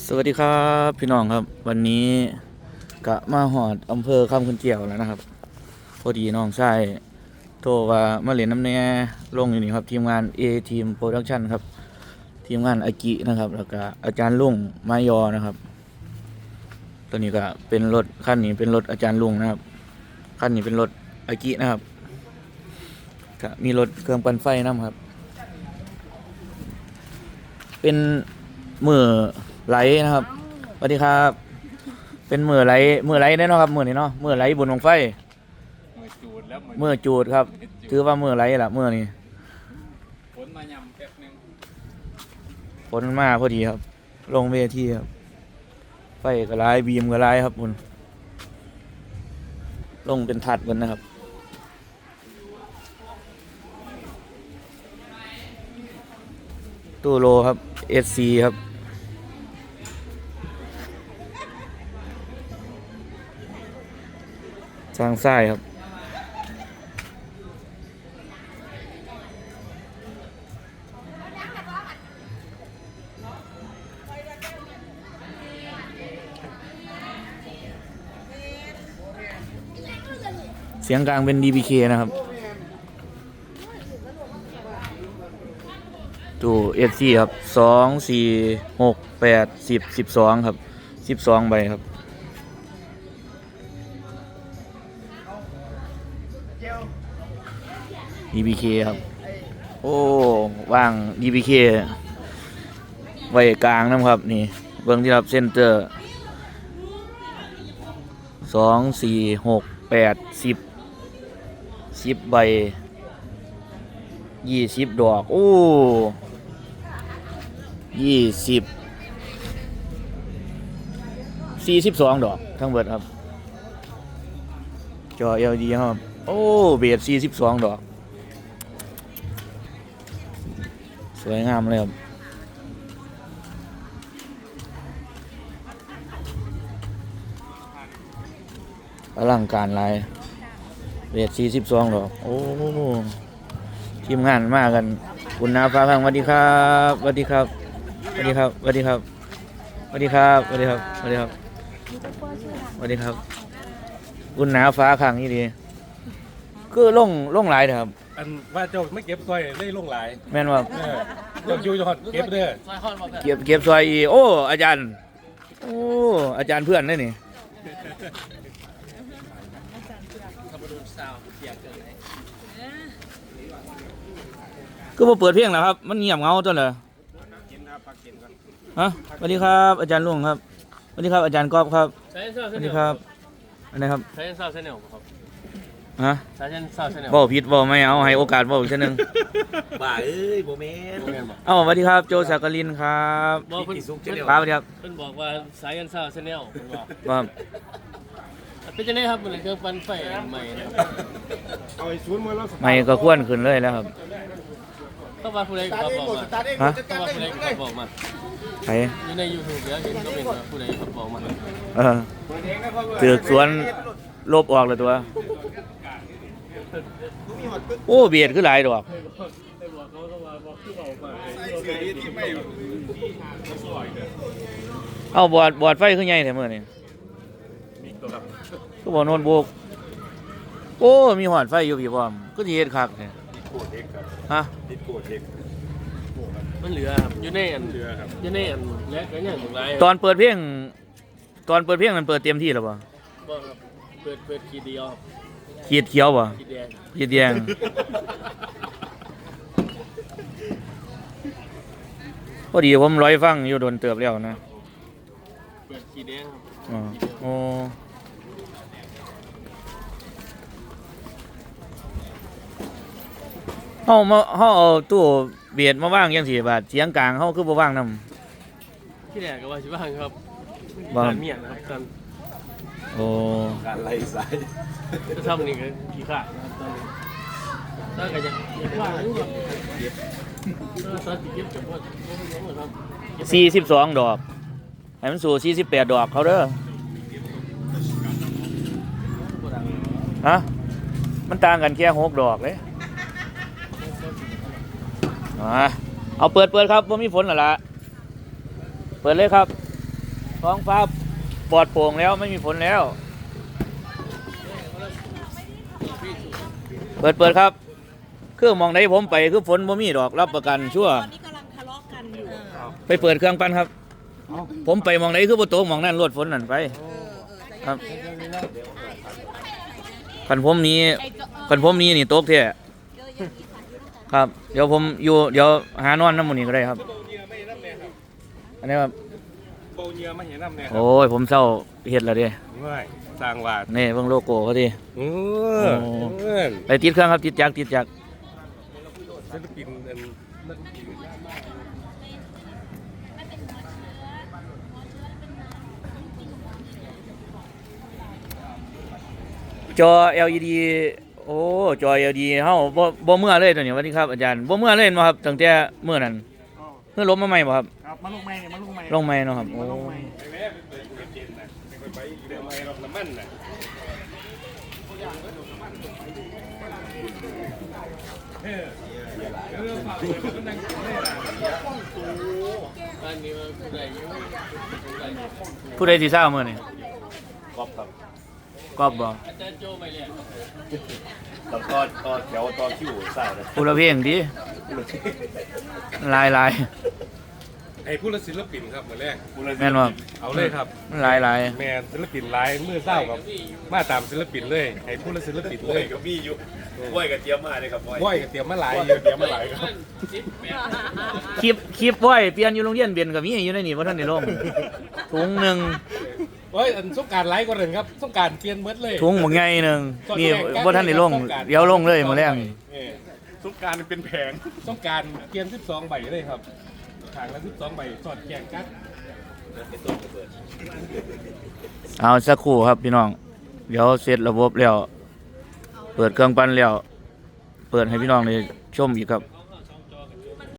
สวัสดีครับพี่น้องครับ วันนี้กะมาหอดอำเภอคำคุณเกี่ยวแล้วนะครับพอดีน้องชายโทรว่ามาเล่นน้ำแน่ลงอยู่นี่ครับ ทีมงาน A ทีมโปรดักชันครับ ทีมงานอากินะครับ แล้วก็อาจารย์ลุงมายอนะครับ ตัวนี้ก็เป็นรถคันนี้เป็นรถอาจารย์ลุงนะครับคันนี้เป็นรถอากินะครับก็มีรถเครื่องปั่นไฟนํครับ เป็นมือ ไหลนะครับสวัสดีครับ เป็นมือไหลมือไหลแน่เนอนครับมือนี้เนาะมือไหลบนวงไฟมือจูดแล้วมือมือจูดครับ ถือว่ามือไหลละมือนี้ฝนมายำแป๊บนึงฝนมาพอดีครับ ลงเวทีครับ ไฟก็ไหลบีมก็ไหลครับคุณลงเป็นถัดกันนะครับ ตู้โลครับ SC ครับ ทางซ้ายครับ เสียงกลางเป็น DBK นะครับตู้ SC ครับสองสี่หกแปดสิบสิบสองครับสิบสองใบครับ DBK ครับ โอ้ว่าง DBK ไว้กลางนะครับ นี่เบื้งที่รับเซนเตอร์สองสี่หกแปดสิบสิบใบยี่สิบดอก โอ้ยี่สิบสี่สิบสองดอก ทั้งเบิดครับ จอ LED ครับ โอ้เบียดสี่สิบสองดอก สวยงามเลยครับอลังการลายเวทสี่สิบสองหรอโอ้ ทีมงานมากกัน คุณนาฟ้าพังสวัสดีครับสวัสดีครับสวัสดีครับสวัสดีครับสวัสดีครับสวัสดีครับสวัสดีครับสวัสดีครับ คุณนาฟ้าขังนี่ดี คือล่งล่งหลายเด้อครับ อันว่าเจ้าไม่เก็บซอยได้ลงหลายแม่นว่าเออเจ้าอยู่จังหวัดเก็บเด้อเก็บเก็บซอยอีโอ้ อาจารย์โอ้อาจารย์เพื่อนได้นี่ก็มาเปิดเพลงแล้วครับ มันเงียบเหงาตัวเลยกินครับพักกินก่อนฮะสวัสดีครับ อาจารย์ลุงครับสวัสดีครับอาจารย์กอบครับสายเส้นสเส้วันสดีครับอันไหนครับสายเส้นเส้าเส้นเหนียวครับ ฮะสายเส้นเส้าเส้นเหนียวบอกผิดบอกไม่เอาให้โอกาสบอกอีกเช่นหนึงบ้าเอ้ยโบเมนโรงเรียนบอกเอ้าสวัสดีครับโจสักกลินครับบอกเพิ่นพี่สุกเจ้าเดียวป้าสวัสดีครับเพิ่นบอกว่าสายเส้นเส้าเส้นเหนียวเพิ่นบอกว่าเป็นจังได๋ครับมันเครื่องปั่นไฟใหม่นะครับเอาไอ้ศูนย์มาแล้วไม่ก็ควรขึ้นเลยแล้วครับเข้ามาผู้ใดก็บอกมาฮะเข้ามาผู้ใดก็บอกมาใครอยู่ใน YouTube เดี๋ยวเห็นก็เป็นว่าผู้ใดก็บอกมาเออตือกสวนลบออกเลยตัว โอ้เบียดคือหลายดอกเอาบอดบอดไฟขึ้นใหญ่แถมเมื่อนี่ก็บอกโนนโบกโอ้ มีหอดไฟอยู่พี่บอมก็สิเฮ็ดคักเนี่ยโกดเอกครับฮะติดโกดเอกมันเหลือครับอยู่ในอันเรือครับอยู่ในอันและก็อย่างหลายตอนเปิดเพลงตอนเปิดเพลงมันเปิดเต็มที่แล้วป่ะบ่ครับเปิดเปิดคีย์เดียวครับ ขีดเขียวป่ะคีย์แดงขีดแดงพอดีผมร้อยฟังอยู่โดนเติบแล้วนะเปิดคีย์แดงครับอ๋อโอ้เฮามาเฮาเอาตู้เบียดมาว่างยังสี่บาทเสียงกลางเฮาคือบ่ว่างนำที่แรกก็ว่าสิว่างครับว่าการเมียนครับการ โอ้การไล่สายจะทำนี่ก็กี่ขาดนะครับตอนนี้ถ้าก็ยังยังว่างอยู่ครับเก็บถ้าตอนที่เก็บจะบ่บ่ยังเหมือนครับเก็บสี่สิบสองดอกให้มันสู่สี่สิบแปดดอกเขาเด้อบ่ดังฮะมันต่างกันแค่หกดอกเลยอ่าเอาเปิดเปิดครับว่ามีฝนหรอละเปิดเลยครับท้องฟ้า ปลอดโปร่งแล้วไม่มีฝนแล้ว เปิดเปิดครับ เครื่องมองไหนผมไปคือฝนบ่มีดอกรับประกันชั่วตอนนี้กำลังทะเลาะกันอยู่ไปเปิดเครื่องปั้นครับ ผมไปมองไหนคือบ่ตกมองนั่นรวดฝนนั่นไป ครับคันผมนี้คันผมนี้นี่ตกแท้ครับ เดี๋ยวผมอยู่เดี๋ยวหานอนน้ำหมันนี่ก็ได้ครับ อันนี้ครับ โบเนียมาเห็นน้ำเนี่ยครัโอ้ยผมเศร้าเฮ็ดแล้วเด้ง่ายสร้างวาดนี่เบิ่งโลโก้เขาดิ เออโอ้เออไปติดเครื่องครับติดจักรติดจักรศิลปินอันนักดนตรีจอ LED โอ้จอ LED เฮาบ่บ่เมื่อเลยตัวนี้สวัสดีครับอาจารย์บ่เมื่อเลยเห็นบ่ครับตั้งแต่เมื่อนั้น เพิ่งลบมาใหม่บ่ครับครับมาลูกไม้เนี่ยมาลูกไม้ลงใหม่เนาะครับโอ้ไปแม่ไปเปิดภูเก็ตเย็นนะไปไปอีกเรื่องอะไรหรอกน้ำมันน่ะบ้านนี้มันผู้ใดอยู่ผู้ใดอยู่ผู้ใดสิทราบมื้อนี้กอบครับ กอบบ่อาจารย์โจไม่เลยตอนตอนตอนแถวตอนคิวเศร้านะผู้ละเพลงดิลายลายไอ้ผู้ละศิลปินครับมาแรกแม่นบ่เอาเลยครับลายลายแมนศิลปินหลายมือเศร้ากับมาตามศิลปินเลยให้ผู้ละศิลปินกเลล้วยยกับมีอยู่กล้วยกับเจียมมาเลยครับบอยบ่อยกับเตรียมมาหลายอยู่เตรียมมาหลายครับสิบแปดคลิปคลิปไว้เปลี่ยนอยู่โรงเรียนเบียนก็มีอยู่ในนี่บ่ทันได้ลงถุงหนึง โอ้ยอันสงกรารไลฟ์กว่าหนึ่งครับสงกรารเปลี่ยนเบิดเลยถุงบ่ใหญ่หนึงนี่บ่ทันได้ลงเดี๋ยวลงเลยมื้อแรกนี่เออสงกรารเป็นแผงสงกรารเปลี่ยน 12 ใบเลยครับทางละ12 ใบสอดแกงกัดเอาสักครู่ครับพี่น้อง เดี๋ยวเสร็จระบบแล้ว เปิดเครื่องปั้นแล้ว เปิดให้พี่น้องได้ชมอีกครับ